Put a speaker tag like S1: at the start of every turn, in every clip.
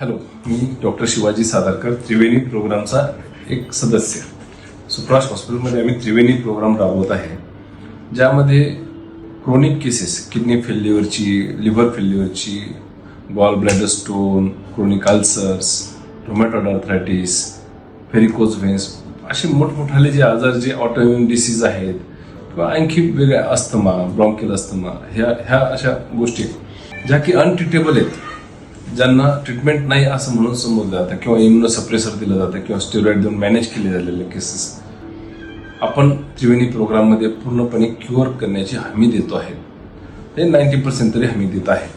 S1: Hello मी doctor Shivaji Sadarkar Triveni प्रोग्रामचा एक सदस्य. सुप्राश हॉस्पिटलमध्ये आम्ही त्रिवेणी प्रोग्राम राबवत आहे ज्यामध्ये क्रोनिक केसेस किडनी फेल्युअरची liver फेल्युअरची gall bladder stone chronic ulcers टोमॅटोड arthritis varicose veins असे मोठमोठाले जे आजार जे ऑटोइम्युन डिसीज आहेत किंवा आणखी वेगळ्या अस्थमा ब्रॉन्किल अस्थमा ह्या ह्या अशा गोष्टी ज्या की अनट्रिटेबल आहेत. ज्यांना ट्रीटमेंट नाही असं म्हणून समजलं जातं किंवा इम्युनो सप्रेसर दिलं जातं किंवा स्टेरॉइड देऊन मॅनेज केले झालेले केसेस आपण त्रिवेणी प्रोग्राममध्ये पूर्णपणे क्युअर करण्याची हमी देतो आहे. हे नाईन्टी पर्सेंट तरी हमी देत आहे.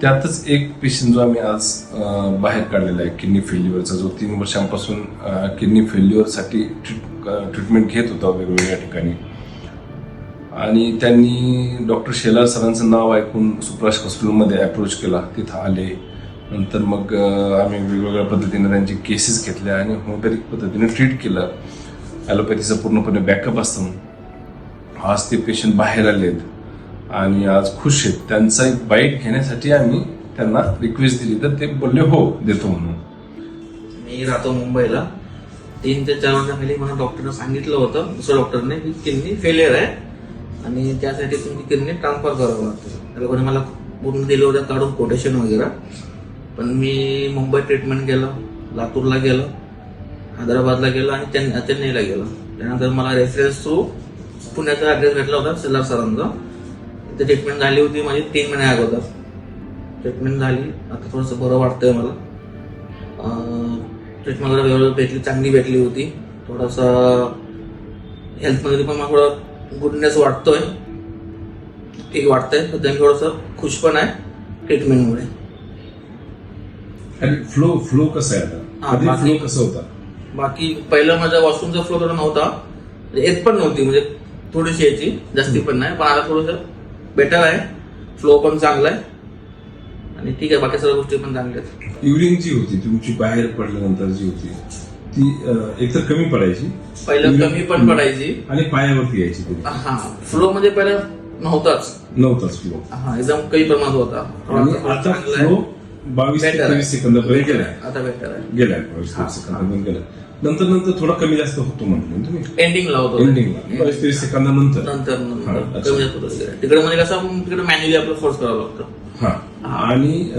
S1: त्यातच एक पेशंट जो आम्ही आज बाहेर काढलेला आहे किडनी फेल्युअरचा जो तीन वर्षांपासून किडनी फेल्युअरसाठी ट्रीट ट्रीटमेंट घेत होता वेगवेगळ्या ठिकाणी. आणि त्यांनी डॉक्टर शेलार सरांचं नाव ऐकून सुप्राश हॉस्पिटलमध्ये अप्रोच केला तिथं आले. नंतर मग आम्ही वेगवेगळ्या पद्धतीने त्यांची केसेस घेतल्या आणि होमिओपॅथिक पद्धतीने ट्रीट केलं. ॲलोपॅथीचं पूर्णपणे बॅकअप असतं आज ते पेशंट बाहेर आले आहेत. आणि आज खुश आहेत. त्यांचा एक बाईट घेण्यासाठी आम्ही त्यांना रिक्वेस्ट दिली. तर ते बोलले हो देतो म्हणून.
S2: मी राहतो मुंबईला. तीन ते चार वर्षाखाली मला डॉक्टरने सांगितलं होतं दुसऱ्या डॉक्टरने की किडनी फेलियर आहे. आणि त्यासाठी तुमची किडनी ट्रान्सफर करावं लागतं. त्या लोकांनी मला पूर्ण दिलं होतं काढून कोटेशन वगैरे. पण मी मुंबई ट्रीटमेंट केलं लातूरला गेलो हैदराबादला गेलो आणि चेन्नई चेन्नईला गेलो. त्यानंतर मला रेफरन्स थ्रू पुण्याचा ॲड्रेस भेटला होता सिल्लार सरांचा. तिथे ट्रीटमेंट झाली होती माझी तीन महिने अगोदर. ट्रीटमेंट झाली. आता थोडंसं बरं वाटतंय मला. ट्रीटमेंट वगैरे व्यवस्थित भेटली चांगली भेटली होती. थोडंसं हेल्थमध्ये पण मला थोडं गुडनेस वाटतोय. ठीक वाटतंय. सध्या मी थोडंसं खुश पण आहे ट्रीटमेंटमुळे
S1: आणि फ्लो फ्लो कसा आहे
S2: हा,
S1: आता
S2: बाकी-
S1: फ्लो कसा होता?
S2: बाकी पहिलं माझा वॉशरूमचा फ्लो थोडा नव्हता म्हणजे येत पण नव्हती म्हणजे थोडीशी यायची. जास्ती पण नाही. पण आता थोडंसं बेटर आहे. फ्लो पण चांगला आहे. आणि ठीक आहे बाकी सगळ्या गोष्टी पण चांगल्या आहेत.
S1: युरिन जी होती तुमची बाहेर पडल्यानंतर जी होती ती एकतर कमी पडायची.
S2: पहिलं कमी पण पडायची.
S1: आणि पायावरती यायची
S2: हा फ्लो म्हणजे पहिला नव्हताच.
S1: नव्हताच फ्लो
S2: हा एकदम कमी प्रमाणात होता.
S1: आणि आता. फ्लो बावीस ते. तेवीस सेकंदापर्यंत गेलाय.
S2: आता बेटर आहे.
S1: गेलाय बावीस तेवीस सेकंदापर्यंत गेलाय. नंतर नंतर थोडा कमी जास्त होतो म्हटलं तुम्ही.
S2: एंडिंगला होतो.
S1: एंडिंगला बावीस तेवीस सेकंदानंतर
S2: नंतर. नंतर
S1: अच्छा.
S2: कमी जास्त होतं. तिकडे म्हणजे कसं आपण तिकडे मॅन्युअली आपलं फोर्स करावं लागतं.
S1: हा. आणि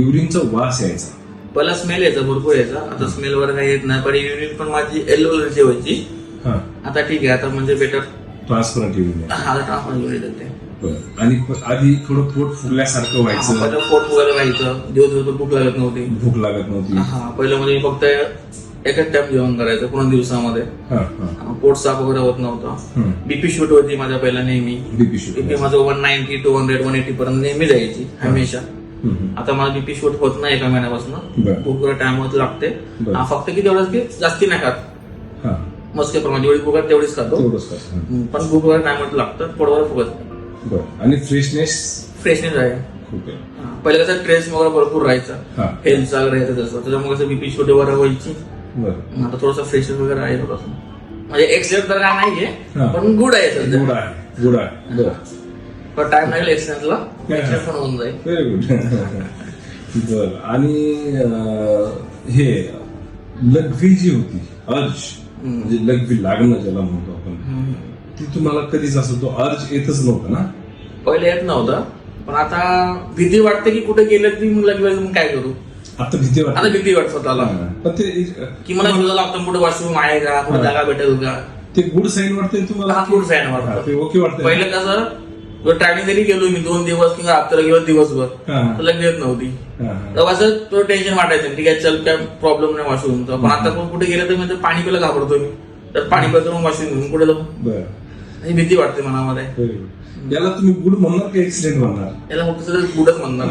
S1: युरिनचा वास यायचा.
S2: पहिला स्मेल यायचा भरपूर यायचा. आता स्मेल वगैरे काही येत नाही पण युनिट पण माझी येल्लो कलरची व्हायची.
S1: हा.
S2: आता ठीक आहे आता म्हणजे बेटर
S1: ट्रान्सपरंट युरिन
S2: आता ट्रान्सफर युनिट येते
S1: बरं. आणि प- आधी थोडं पोट फुगल्यासारखं व्हायचं.
S2: पहिलं पोट वगैरे व्हायचं. दिवस दिवस भूक लागत नव्हती.
S1: भूक लागत नव्हती.
S2: हा पहिलं म्हणजे फक्त एकच टाइम जेवण करायचं पूर्ण दिवसामध्ये.
S1: हा हा.
S2: पोट साफ वगैरे होत नव्हतं. बीपी शूट होती माझ्या पहिला नेहमी.
S1: बीपी
S2: बीपी माझं one ninety two hundred one eighty पर्यंत नेहमी जायची हमेशा. आता मला बीपी शूट होत नाही एका महिन्यापासून. खूप वेळा टाइम होत लागते. फक्त किती एवढंच की जास्ती नाही खात मस्के प्रमाण जेवढी आहे तेवढीच खातो.
S1: तेवढंच का?
S2: पण टाइम होत लागतं. पोटवर फुगत.
S1: आणि फ्रेशनेस
S2: फ्रेशनेस आहे. पहिलं कसं ट्रेस वगैरे भरपूर राहायचा. हेल्थ वगैरे यायचं तसं. त्याच्यामुळे कसं बीपी शूट वगैरे व्हायची. आता थोडंसं फ्रेशनेस वगैरे आहे थोडंसं. म्हणजे एक्सिडेंट तर काय. नाहीये पण गुड आहे
S1: गुड आहे. गुड आहे.
S2: पण टाइम लागेल एक्सिडेंट पण होऊन जाईल.
S1: व्हेरी गुड बर. आणि हे लघवी जी होती अर्ज म्हणजे लघवी लागणं ज्याला म्हणतो आपण. ती तुम्हाला कधीच असं तो अर्ज येतच नव्हता ना?
S2: पहिले येत नव्हतं. पण आता भीती वाटते की कुठे गेलं की मग लगेच मग काय करू?
S1: आता भीती
S2: आता
S1: वाटते
S2: भीती वाटत स्वतःला.
S1: पण ते
S2: की मला शोधायला लागतं कुठे वॉशरूम आहे का? कुठे जागा भेटेल का?
S1: ते गुड साईन वाटतंय तुम्हाला
S2: good sign वाटतं.
S1: ओके वाटतंय.
S2: पहिलं कसं ट्रॅव्हलिंग जरी गेलो मी दोन दिवस किंवा हप्त्याला किंवा दिवसभर. तर लगेच येत नव्हती. तेव्हा असं तो टेन्शन वाटायचं ठीक आहे चल काय प्रॉब्लेम नाही वॉशरूमचा पण आता कोण कुठे गेलं तर मी तर पाणी पिलं घाबरतो मी. तर पाणी पिलं मग वॉशरूम घेऊन कुठे जाऊ? ही भीती वाटते मनामध्ये.
S1: याला तुम्ही गुड म्हणणार की ऍक्सिडेंट म्हणणार?
S2: याला फक्त सगळं गुडच म्हणणार.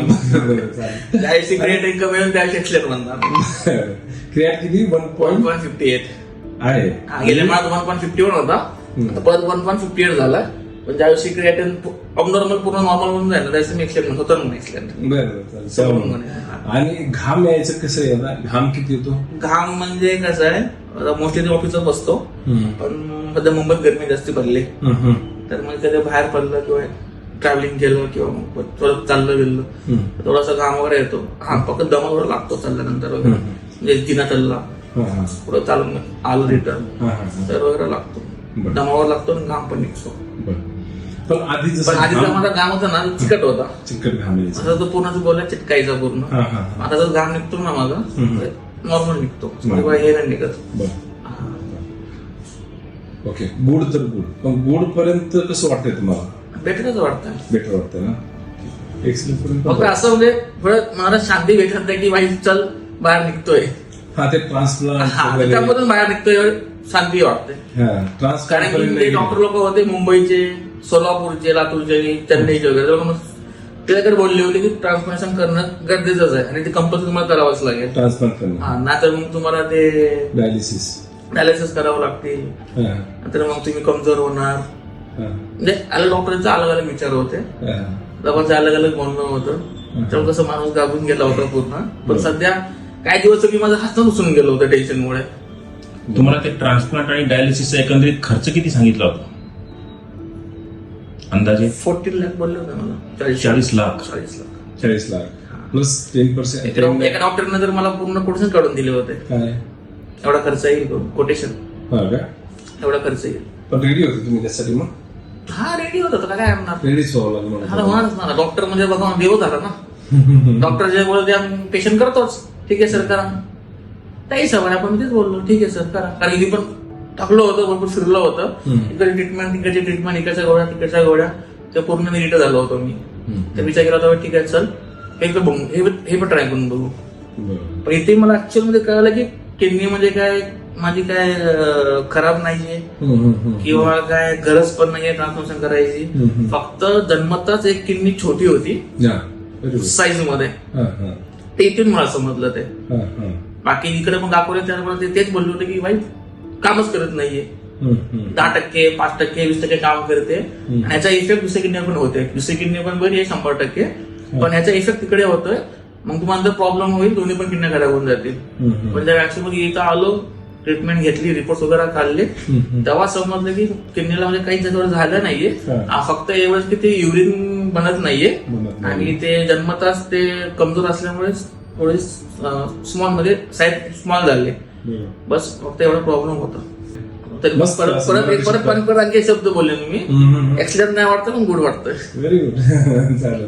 S2: क्रिएट इन्कम मिळून त्याशी एक्सलेट म्हणणार.
S1: क्रियाट किती? One
S2: one
S1: point
S2: point fifty eight
S1: आहे.
S2: गेल्या महिन्यात वन पॉईंट फिफ्टी वन होता. परत वन पॉईंट फिफ्टी एट झाला. पण ज्यावेळी क्रिएटिन अबनॉर्मल पूर्ण नॉर्मल होऊन जाईल ना त्यावेळेस मी एक्सलेट म्हणतो तर म्हणून एक्सलेट
S1: बरं. आणि घाम यायचं कसं आहे आता घाम किती येतो
S2: घाम म्हणजे कसं आहे मोस्टली ऑफिसच बसतो पण सध्या मुंबईत गरमी जास्ती
S1: हम्म.
S2: तर मग कधी बाहेर पडलं किंवा ट्रॅव्हलिंग केलं किंवा थोडं चाललं गेलं. थोडासा घाम वगैरे येतो हा फक्त दमा लागतो चालल्यानंतर वगैरे. म्हणजे जिना चालला. पुढं चालून आलं रिटर्न. तर वगैरे लागतो. दमावर लागतो आणि घाम पण निघतो.
S1: पण आधी
S2: पण आधीचा माझा घाम होता ना चिकट होता.
S1: चिकट घाम यायचा.
S2: आता तो पूर्ण बोलला चिटकायचा पूर्ण.
S1: हा, हा, हा.
S2: आता जर घाम निघतो ना माझा
S1: हम्म.
S2: नॉर्मल निघतो.
S1: बरं.
S2: तेव्हा हे नाही निघत.
S1: बरं. ओके गुड तर गुड. पण गुड पर्यंत कसं वाटतंय तुम्हाला?
S2: बेटरच वाटतं
S1: बेटर वाटतंय ना? एक्सलेंट
S2: फक्त असं म्हणजे थोडं मला शांती भेटत नाही की बाई चल बाहेर निघतोय.
S1: हा ते ट्रान्सप्लांट
S2: हा
S1: वगैरे.
S2: त्यामधून बाहेर निघतोय शांती वाटते.
S1: हा
S2: कारण
S1: ट्रान्सप्लांट
S2: की ते डॉक्टर लोक होते मुंबईचे. सोलापूरचे लातूरचे आणि चेन्नईचे वगैरे. तर मग ते तर बोलले होते की ट्रान्सप्लांटेशन करणं गरजेचंच आहे आणि ते कंपल्सरी तुम्हाला करावंच लागेल.
S1: ट्रान्सप्लांट करणं.
S2: हा नाहीतर मग तुम्हाला ते
S1: डायलिसिस
S2: डायलिसिस करावं लागतील.
S1: हा.
S2: नंतर मग तुम्ही कमजोर होणार.
S1: हा.
S2: म्हणजे अलग डॉक्टरचे अलग अलग विचार होते.
S1: हा.
S2: लोकांचं अलग अलग म्हणणं होतं. त्यामुळे कसं माणूस गाभून गेला होता पूर्ण. पण सध्या काही दिवस मी माझा हात उचलून गेलो होतं टेन्शनमुळे
S3: तुम्हाला ते ट्रान्सप्लांट आणि डायलिसिसचा एकंदरीत खर्च किती सांगितला होता? अंदाजे?
S2: फोर्टीन लाख बोलले होते मला.
S3: चाळीस लाख.
S2: चाळीस लाख.
S1: चाळीस लाख. प्लस टेन पर्सेंट
S2: एका डॉक्टरने तर मला पूर्ण कोटेशन काढून दिले होते
S1: काय?
S2: एवढा खर्च येईल कोटेशन?
S1: हा का?
S2: एवढा खर्च येईल.
S1: पण रेडी होते तुम्ही त्यासाठी मग?
S2: हा रेडी होता तो काय म्हणणार?
S1: रेडीच व्हावं लागलं
S2: आता
S1: मला.
S2: होणारच ना. डॉक्टर म्हणजे बघा देव झाला ना. डॉक्टर जे बोलते पेशंट करतोच. ठीक आहे सर करा. त्याही सवय आपण तेच बोललो. ठीक आहे सर करा. कारण पण टाकलो होतं भरपूर फिरलो होतं. इकडे ट्रीटमेंट तिकडची ट्रीटमेंट इकडच्या गोळ्या तिकडच्या गोळ्या ते पूर्ण रिटर्न झालो होतो मी. तर विचार केला होता ठीक आहे चल हे बघू हे पण- ट्राय करून बघू. पण इथे मला ऍक्च्युअलमध्ये कळलं की किडनी म्हणजे काय माझी काय खराब नाहीये. किंवा काय गरज पण नाहीये ट्रान्सफॉर्मेशन करायची. फक्त जन्मताच एक किडनी छोटी होती.
S1: साईजमध्ये.
S2: ते इथून मला समजलं ते. बाकी इकडे पण दाखवले त्यामुळे तेच बोलले होते की बाई कामच करत नाहीये. दहा टक्के पाच टक्के वीस टक्के काम करते. ह्याचा इफेक्ट दुसऱ्या किडनी पण होते दुसरी किडनी पण बरी आहे शंभर टक्के. पण ह्याचा इफेक्ट तिकडे होतोय. मग तुम्हाला जर प्रॉब्लेम होईल दोन्ही पण किडन्या खराब होऊन जातील. पण त्या वॅक्सिनमध्ये इथं आलो ट्रीटमेंट घेतली रिपोर्ट वगैरे काढले. तेव्हा समजलं की किडनीला म्हणजे काही त्याच्यावर झालं नाहीये. फक्त एवढंच की ते युरिन बनत नाहीये. आणि ते जन्मताच ते कमजोर असल्यामुळे थोडे स्मॉलमध्ये साईज स्मॉल झाले. बस फक्त एवढा प्रॉब्लेम होता. परत परत एक- परत. परत आणखी शब्द बोलले मी. ऍक्सिडेंट नाही वाटतं पण गुड वाटतं
S1: व्हेरी गुड चालेल.